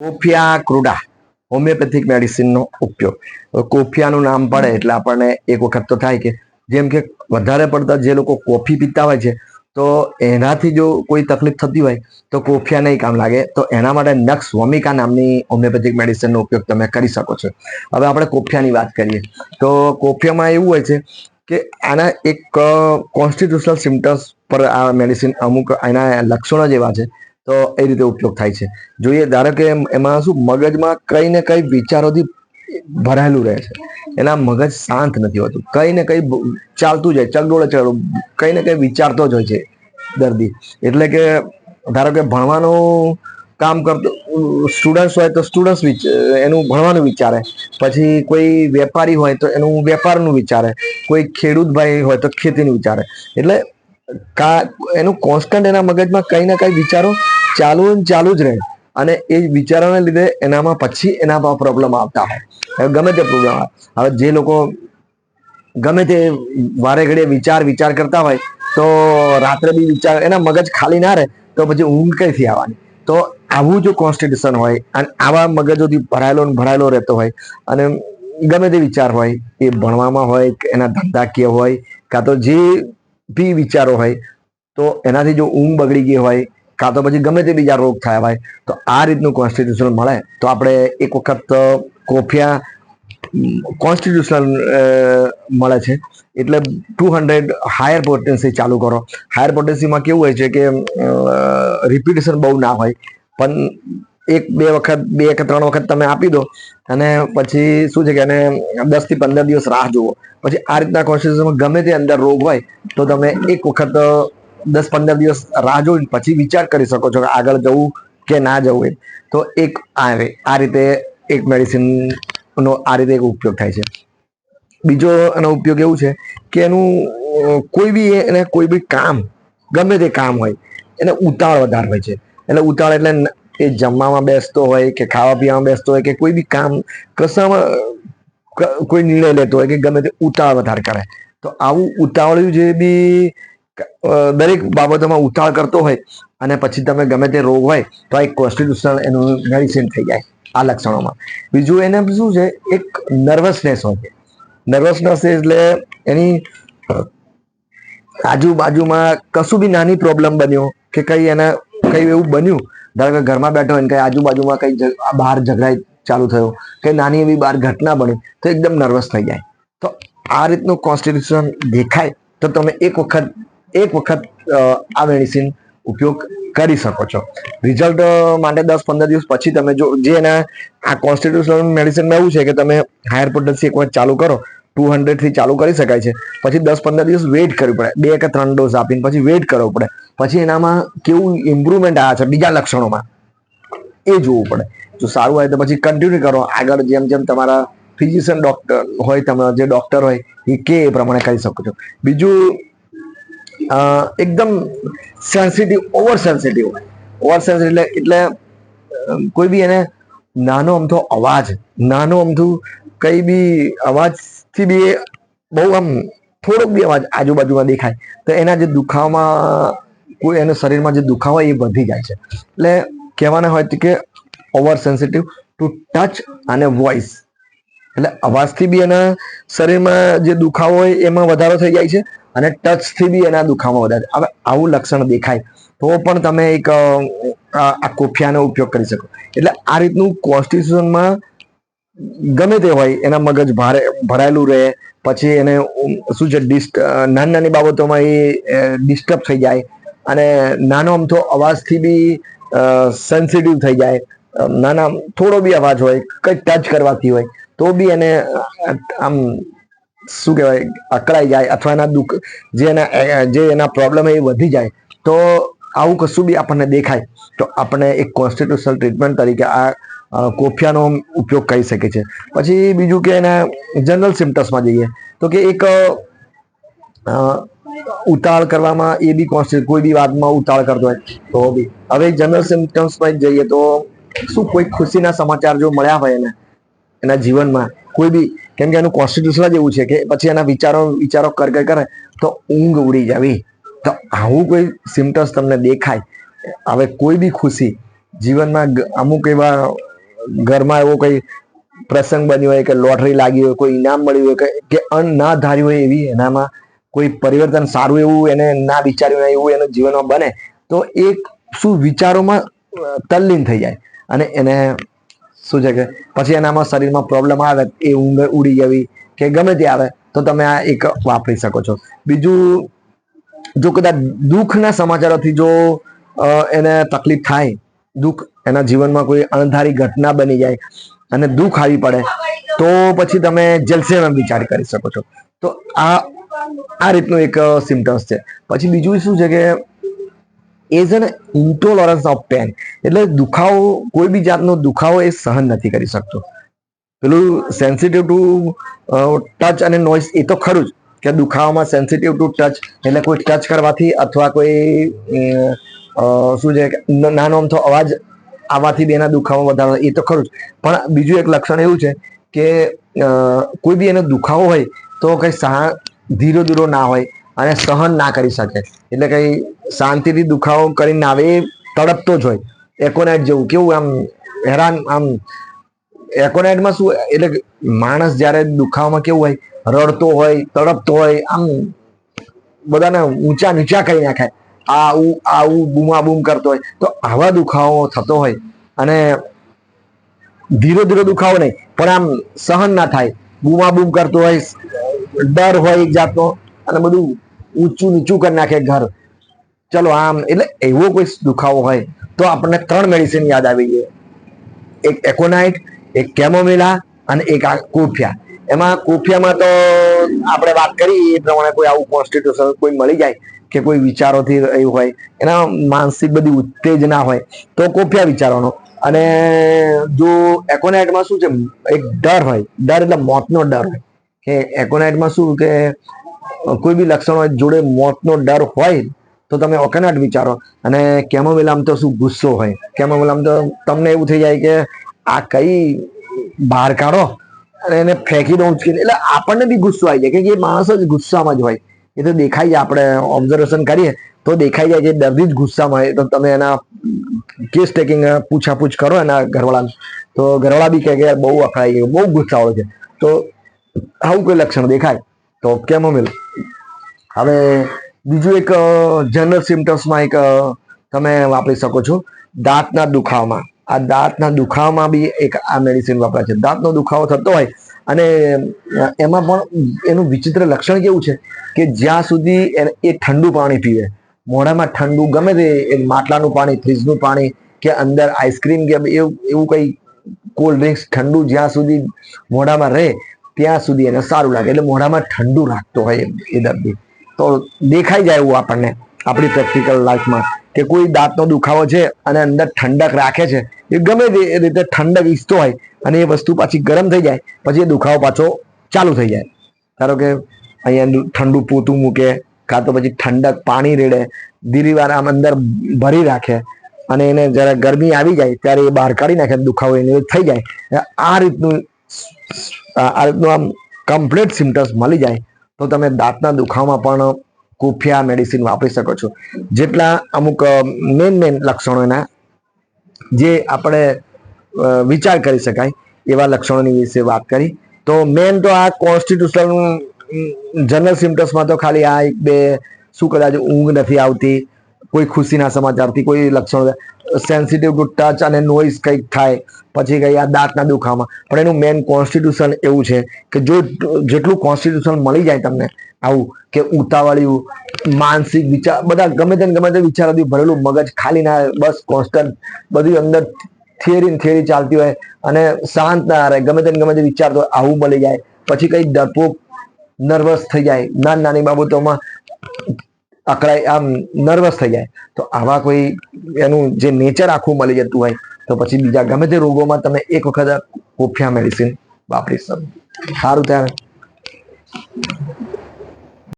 કોફિયા ક્રુડા, homeopathic મેડિસિનનો ઉપયોગ. કોફિયાનું નામ પડે એટલે આપણને એક વખત તો થાય કે જેમ કે વધારે પડતા જે લોકો કોફી પીતા હોય છે, તો એનાથી જો કોઈ તકલીફ થતી હોય, તો કોફિયા નહીં કામ લાગે. તો એના માટે નક્સ વોમિકા નામની હોમિયોપેથિક મેડિસિનનો ઉપયોગ તમે કરી શકો છો. હવે આપણે કોફિયાની વાત કરીએ. તો કોફિયામાં એવું હોય છે કે આના એક કોન્સ્ટિટ્યુશનલ સિમ્ટમ્સ પર આ મેડિસિન અમુક એના લક્ષણો જેવા છે. તો એ રીતે ઉપયોગ થાય છે. જોઈએ, ધારો કે એમાં શું મગજમાં કઈ ને કઈ વિચારોથી ભરાયેલું રહે છે. એના મગજ શાંત નથી હોતું. કઈ ને કઈ ચાલતું જાય ચગડોળે ચગડો કઈ ને કઈ વિચારતો જ હોય છે દર્દી. એટલે કે, ધારો કે ભણવાનું કામ કરતો સ્ટુડન્ટ્સ હોય તો સ્ટુડન્ટ્સ એનું ભણવાનું વિચારે. પછી કોઈ વેપારી હોય તો એનું વેપારનું વિચારે. કોઈ ખેડૂત ભાઈ હોય તો ખેતીનું વિચારે. એટલે કા એનું કોન્સ્ટન્ટ એના મગજમાં કઈ ના કઈ વિચારો ચાલુ ચાલુ જ રહે. અને એ વિચારોને લીધે એનામાં પછી એનામાં પ્રોબ્લેમ આવતા હોય. ગમે તે પ્રોબ્લેમ આવે. હવે જે લોકો ગમે તે વારે ઘડીએ વિચાર વિચાર કરતા હોય, તો રાત્રે બી વિચાર એના મગજ ખાલી ના રહે, તો પછી ઊંઘ કઈથી આવવાની? તો આવું જો કોન્સ્ટિટ્યુશન હોય, અને આવા મગજોથી ભરાયેલો ને ભરાયેલો રહેતો હોય, અને ગમે તે વિચાર હોય, એ ભણવામાં હોય એના ધંધાકીય હોય, કાં તો જે બી વિચારો હોય, તો એનાથી જો ઊંઘ બગડી ગઈ હોય, કાં તો પછી ગમે તે બીજા રોગ થયા હોય, તો આ રીતનું કોન્સ્ટિટ્યુશન મળે. તો આપણે એક વખત કોફિયા કોન્સ્ટિટ્યુશનલ મળે છે. એટલે ટુ હંડ્રેડ હાયર પોટેન્સી ચાલુ કરો. હાયર પોટેન્સીમાં કેવું હોય છે કે રિપીટેશન બહુ ના હોય, પણ એક, બે વખત, બે કે ત્રણ વખત તમે આપી દો. અને પછી શું છે કે એને દસથી પંદર દિવસ રાહ જુઓ. પછી આ રીતના કોન્સ્ટિટ્યુશનમાં ગમે તે અંદર રોગ હોય, તો તમે એક વખત દસ પંદર દિવસ રાહ જોઈને પછી વિચાર કરી શકો છો કે આગળ જવું કે ના જવું એ તો એક આ રે- આ રીતે એક મેડિસિનનો આ રીતે એક ઉપયોગ થાય છે. બીજો એનો ઉપયોગ એવું છે કે એનું કોઈ બી એને કોઈ બી કામ, ગમે તે કામ હોય, એને ઉતાળ વધારે હોય છે. એટલે ઉતાળ એટલે એ જમવામાં બેસતો હોય કે ખાવા પીવામાં બેસતો હોય કે કોઈ બી કામ, કશામાં કોઈ નિર્ણય લેતો હોય કે ગમે તે ઉતાળ વધારે કરે. તો આવું ઉતાવળ્યું જે બી દરેક બાબતોમાં ઉતાળ કરતો હોય અને પછી તમે ગમે તે રોગ હોય, તો આ એક કોન્સ્ટિટ્યુશનલ એનું મેડિસિન થઈ જાય આ લક્ષણોમાં. બીજું એને શું છે, એક નર્વસનેસ હોય છે. નર્વસનેસ એટલે એની આજુબાજુમાં કશું બી નાની પ્રોબ્લેમ બન્યો કે કઈ એને, કઈ એવું બન્યું ધારો કે ઘરમાં બેઠો હોય કઈ આજુબાજુમાં કઈ બહાર ઝઘડાઈ ચાલુ થયો, કે નાની એવી બહાર ઘટના બની, તો એકદમ નર્વસ થઈ જાય. તો આ રીતનું કોન્સ્ટિટ્યુશન દેખાય, તો તમે એક વખત એક વખત આ મેડિસિન ઉપયોગ કરી શકો છો. રિઝલ્ટ માટે દસ પંદર દિવસ પછી તમે જો જે એના આ કોન્સ્ટિટ્યુશન મેડિસિનમાં એવું છે કે તમે હાયર પોટેન્સી એક વખત ચાલુ કરો ટુ હંડ્રેડથી ચાલુ કરી શકાય છે. પછી દસ પંદર દિવસ વેઇટ કરવી પડે. બે કે ત્રણ ડોઝ આપીને પછી વેઇટ કરવો પડે. પછી એનામાં કેવું ઇમ્પ્રુવમેન્ટ આવ્યા છે બીજા લક્ષણોમાં. એ જોવું પડે. જો સારું હોય તો પછી કન્ટિન્યુ કરો. આગળ જેમ જેમ તમારા ફિઝિશિયન ડૉક્ટર હોય તમે જે ડૉક્ટર હોય, એ કે એ પ્રમાણે કરી શકો છો. બીજું એકદમ sensitive over sensitive over sensitive એટલે કોઈ બી એને નાનો અમથો અવાજ, નાનો અમથું કઈ બી અવાજથી બી બહુ આમ થોડોક બી અવાજ આજુબાજુમાં દેખાય. તો એના જે દુખાવામાં કોઈ એના શરીરમાં જે દુખાવો એ વધી જાય છે. એટલે કહેવાના હોય કે ઓવર સેન્સિટિવ ટુ ટચ અને વોઇસ એટલે અવાજથી બી એના શરીરમાં જે દુખાવો હોય એમાં વધારો થઈ જાય છે અને ટચથી બી એના દુખાવામાં વધારે હવે આવું લક્ષણ દેખાય તો પણ તમે એક આ કોફિયાનો ઉપયોગ કરી શકો. એટલે આ રીતનું કોન્સ્ટિટ્યુશનમાં ગમે તે હોય, એના મગજ ભારે, ભરાયેલું રહે, પછી એને શું છે ડિસ્ટ નાની નાની બાબતોમાં એ ડિસ્ટર્બ થઈ જાય અને નાનો અમથો અવાજથી બી સેન્સિટિવ થઈ જાય. નાના થોડો બી અવાજ હોય, કંઈક ટચ કરવાથી હોય, તો બી એને આમ, શું કહેવાય, અકળાઈ જાય અથવા એના દુઃખ, જે એના જે એના પ્રોબ્લેમ એ વધી જાય, તો આવું કશું બી આપણને દેખાય. તો આપણે એક કોન્સ્ટિટ્યુશનલ ટ્રીટમેન્ટ તરીકે આ કોફિયાનો ઉપયોગ કરી શકે છે. પછી બીજું કે એને જનરલ સિમ્ટમ્સમાં જઈએ, તો કે એક ઉતાળ કરવામાં એ બી કોન્સ્ટ કોઈ બી વાતમાં ઉતાળ કરતો હોય, તો બી. હવે જનરલ સિમ્ટમ્સમાં જઈએ તો શું કોઈ ખુશીના સમાચાર જો મળ્યા હોય એને, એના જીવનમાં, કોઈ બી, કેમ કે એનું કોન્સ્ટિટ્યુશન જ એવું છે કે પછી એના વિચારો વિચારો કર કર, કરે, તો ઊંઘ ઉડી જવી. તો આવું કોઈ સિમ્ટમ્સ તમને દેખાય, હવે કોઈ બી ખુશી જીવનમાં અમુક એવા ઘરમાં એવો કંઈ પ્રસંગ બન્યો હોય કે લોટરી લાગી હોય, કોઈ ઇનામ મળ્યું હોય કે- અન્ન અન ના ધાર્યું હોય એવી એનામાં કોઈ પરિવર્તન સારું એવું એને ના વિચાર્યું હોય એવું એના જીવનમાં બને, તો એ શું વિચારોમાં તલ્લીન થઈ જાય. અને એને શું છે કે, પછી એનામાં શરીરમાં પ્રોબ્લેમ આવે, એ ઊંઘ ઉડી જવી કે ગમે તે આવે, તો તમે આ એક વાપરી શકો છો. બીજું, જો કદાચ દુઃખના સમાચારોથી જો એને તકલીફ થાય દુઃખ એના જીવનમાં કોઈ અણધારી ઘટના બની જાય અને દુઃખ આવી પડે, તો પછી તમે જલસેમાં વિચાર કરી શકો છો. તો આ આ રીતનું એક સિમ્ટમ્સ છે. પછી બીજું શું છે કે, એ છે ને ઇન્ટોલરન્સ ઓફ પેન એટલે દુખાવો, કોઈ બી જાતનો દુખાવો એ સહન નથી કરી શકતો. પેલું સેન્સિટિવ ટુ ટચ અને નોઇસ એ તો ખરું જ, કે દુખાવામાં સેન્સિટિવ ટુ ટચ એટલે કોઈ ટચ કરવાથી અથવા કોઈ શું છે નાનો અમથો અવાજ આવવાથી બી એના દુખાવો વધારો એ તો ખરું જ. પણ બીજું એક લક્ષણ એવું છે કે કોઈ બી એનો દુખાવો હોય તો કંઈ સહા, ધીરો ધીરો ના હોય અને સહન ના કરી શકે. એટલે કંઈ શાંતિથી દુખાવો કરીને આવે એ તડપતો જ હોય. એકોનાઇટ જેવું કેવું આમ હેરાન, આમ એકોનાઇટમાં શું એટલે માણસ જ્યારે દુખાવામાં કેવું હોય, રડતો હોય, તડપતો હોય, આમ બધાને ઊંચા નીચા કરી નાખે. આવું આવું બૂમાબૂમ કરતો હોય. તો આવા દુખાવો થતો હોય અને ધીરો ધીરો દુખાવો નહીં, પણ આમ સહન ના થાય. બૂમાબૂમ કરતો હોય, ડર હોય એક જાતનો, અને બધું ઊંચું નીચું કરી નાખે ઘર. ચલો આમ, એટલે એવો કોઈ દુખાવો હોય, તો આપણને ત્રણ મેડિસિન યાદ આવી જાય એક એકોનાઇટ એક કેમોમિલા અને એક આ કોફિયા એમાં કોફિયામાં તો આપણે વાત કરી એ પ્રમાણે કોઈ આવું કોન્સ્ટિટ્યુશન કોઈ મળી જાય. કે કોઈ વિચારોથી એવું હોય, એના માનસિક બધી ઉત્તેજના હોય, તો કોફિયા વિચારવાનો. અને જો એકોનાઇટમાં શું છે, એક ડર હોય, ડર એટલે મોતનો ડર હોય. કે એકોનાઇટમાં શું કે કોઈ બી લક્ષણ જોડે મોતનો ડર હોય, તો તમે ઓકેનાટ વિચારો. અને કેમોમિલામ તો શું ગુસ્સો હોય. કેમોમિલામ તો તમને એવું થઈ જાય કે આ કઈ બહાર કાઢો અને એને ફેંકી દઉં એટલે આપણને બી ગુસ્સો આવી જાય કે એ માણસ જ ગુસ્સામાં જ હોય. એ તો દેખાય જાય આપણે ઓબ્ઝર્વેશન કરીએ, તો દેખાઈ જાય કે દર્દી જ ગુસ્સામાં હોય, તો તમે એના કેસ ટેકિંગ પૂછાપૂછ કરો એના ઘરવાળાને. તો ઘરવાળા બી કહે કે બહુ અકળાઈ ગયો, બહુ ગુસ્સાવાળો છે. તો આવું કોઈ લક્ષણ દેખાય? તો કેમ કેમોમિલ હવે બીજું એક જનરલ સિમ્ટમ્સમાં એક તમે વાપરી શકો છો, દાંતના દુખાવામાં. આ દાંતના દુખાવામાં બી એક આ મેડિસિન વપરાય છે. દાંતનો દુખાવો થતો હોય અને એમાં પણ એનું વિચિત્ર લક્ષણ કેવું છે કે જ્યાં સુધી એ ઠંડુ પાણી પીવે, મોઢામાં ઠંડુ ગમે તે માટલાનું પાણી, ફ્રીજનું પાણી કે અંદર આઈસ્ક્રીમ કે એવું એવું કંઈ કોલ્ડ ડ્રિંક્સ ઠંડુ જ્યાં સુધી મોઢામાં રહે, ત્યાં સુધી એને સારું લાગે. એટલે મોઢામાં ઠંડુ રાખતો હોય એ દર્દી. તો દેખાઈ જાય એવું આપણને, આપણી પ્રેક્ટિકલ લાઈફમાં કે કોઈ દાંતનો દુખાવો છે અને અંદર ઠંડક રાખે છે, એ ગમે તે રીતે ઠંડક ઈચ્છતો હોય અને એ વસ્તુ પાછી ગરમ થઈ જાય, પછી એ દુખાવો પાછો ચાલુ થઈ જાય. ધારો કે અહીંયા ઠંડુ પોતું મૂકે, કાં તો પછી ઠંડક પાણી રેડે ધીરીવાર આમ અંદર ભરી રાખે અને એને જ્યારે ગરમી આવી જાય ત્યારે એ બહાર કાઢી નાખે, દુખાવો એને થઈ જાય. આ રીતનું આ રીતનું આમ કમ્પ્લીટ સિમ્ટમ્સ મળી જાય. તો તમે દાંતના દુખાવામાં પણ કોફિયા મેડિસિન વાપરી શકો છો. જેટલા અમુક મેન મેન લક્ષણો એના, જે આપણે વિચાર કરી શકાય એવા લક્ષણોની વિશે વાત કરી. તો મેન તો આ કોન્સ્ટિટ્યુશન જનરલ સિમ્ટમ્સમાં તો ખાલી આ એક બે, શું કદાચ ઊંઘ નથી આવતી કોઈ ખુશીના સમાચારથી, કોઈ લક્ષણ સેન્સિટિવ ટુ ટચ અને નોઇઝ કંઈક થાય, પછી કઈ આ દાંતના દુખાવામાં. પણ એનું મેન કોન્સ્ટિટ્યુશન એવું છે કે જો જેટલું કોન્સ્ટિટ્યુશન મળી જાય તમને, આવું કે ઉતાવળિયું, માનસિક વિચાર, બધા ગમે તે ગમે તે વિચારોથી ભરેલું મગજ ખાલી ના બસ કોન્સ્ટન્ટ બધી અંદર થિયરી ને થિયરી ચાલતી હોય અને શાંત ના રહે, ગમે તે ગમે તે વિચારતો આવું મળી જાય. પછી કંઈક ડરપોક નર્વસ થઈ જાય. નાની નાની બાબતોમાં અકળાઈ આમ નર્વસ થઈ જાય. તો આવા કોઈ એનું જે નેચર આખું મળી જતું હોય, તો પછી બીજા ગમે તે રોગોમાં તમે એક વખત કોફિયા મેડિસિન વાપરી શકો. સારું ત્યારે.